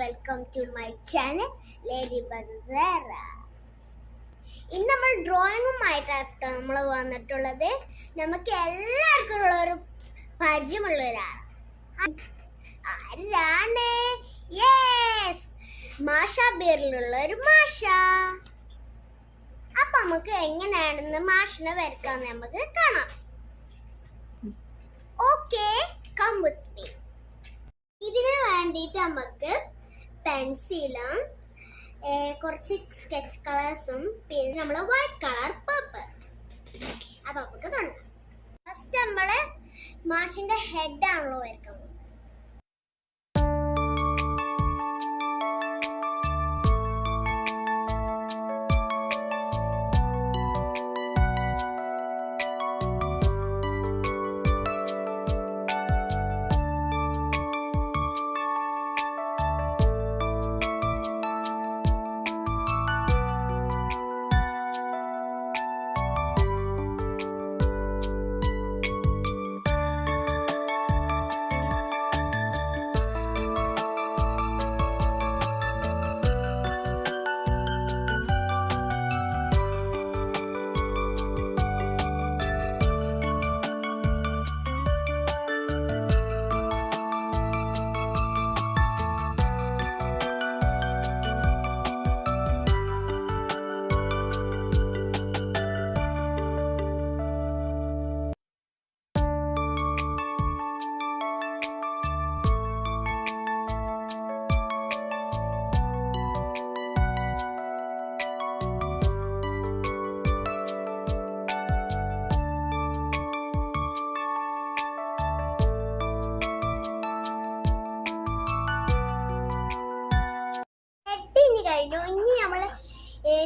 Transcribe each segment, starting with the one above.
Welcome to my channel lady ബന്ദേറ ഇന്ന് നമ്മൾ ഡ്രോയിങ്ങുമായിട്ടാണ് നമ്മൾ വന്നിട്ടുള്ളത്. നമുക്ക് എല്ലാവർക്കും ഉള്ള ഒരു പരിചയമുള്ള ഒരാളാണ് യെസ് മാഷ പേരിലുള്ള ഒരു മാഷ. അപ്പൊ നമുക്ക് എങ്ങനെയാണെന്ന് മാഷിനെ വരക്കാൻ നമുക്ക് കാണാം. ഓക്കെ കം വിത്ത് ഇതിനു വേണ്ടിയിട്ട് നമുക്ക് പെൻസിലും കുറച്ച് സ്കെച്ച് കളേഴ്സും പിന്നെ നമ്മൾ വൈറ്റ് കളർ പേപ്പർ. അപ്പൊ നമുക്ക് തുടങ്ങാം ഫസ്റ്റ് നമ്മൾ മാഷിന്റെ ഹെഡ് ആണല്ലോ വരക്കുന്നത്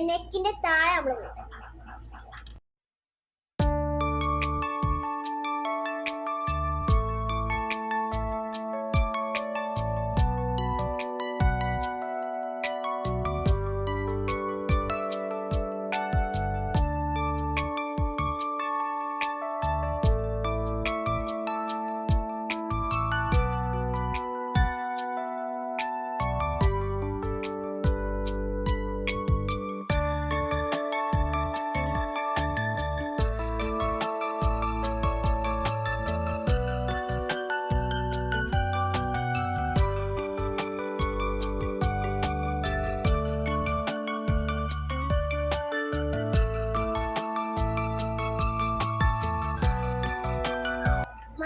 നെക്കിന്റെ താഴെ നമ്മൾ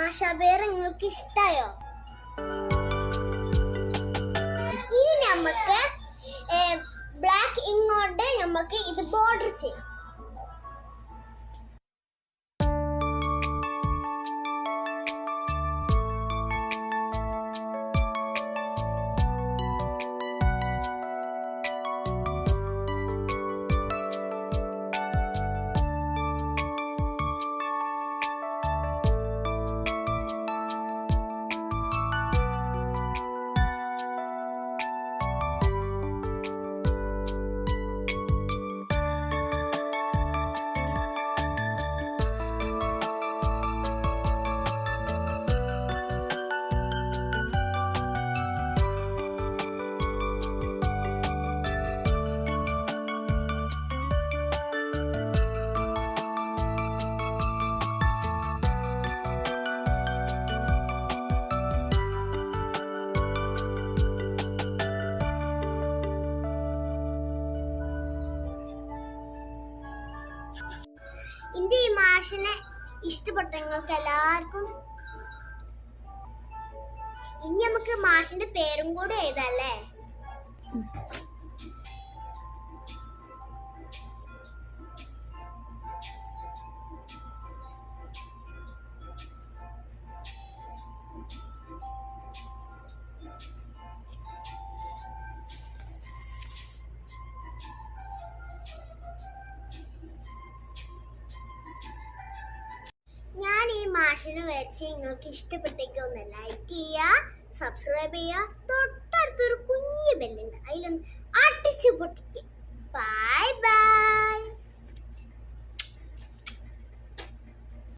മാഷാബേർ നിങ്ങൾക്ക് ഇഷ്ടായോ ഇനി നമുക്ക് ബ്ലാക്ക് ഇങ്ങോട്ട് നമുക്ക് ഇത് ബോർഡർ ചെയ്യാം. മാഷിനെ ഇഷ്ടപ്പെട്ട നിങ്ങൾക്ക് എല്ലാവർക്കും. ഇനി നമുക്ക് മാഷിന്റെ പേരും കൂടെ എഴുതല്ലേ ഞാൻ മാഷിനെ വരച്ച് നിങ്ങൾക്ക് ഇഷ്ടപ്പെട്ടെങ്കിൽ ഒന്ന് ലൈക്ക് ചെയ്യുക സബ്സ്ക്രൈബ് ചെയ്യുക. തൊട്ടടുത്തൊരു കുഞ്ഞു ബെല്ലുണ്ട് അതിലൊന്ന് അടിച്ചു പൊട്ടിക്കുക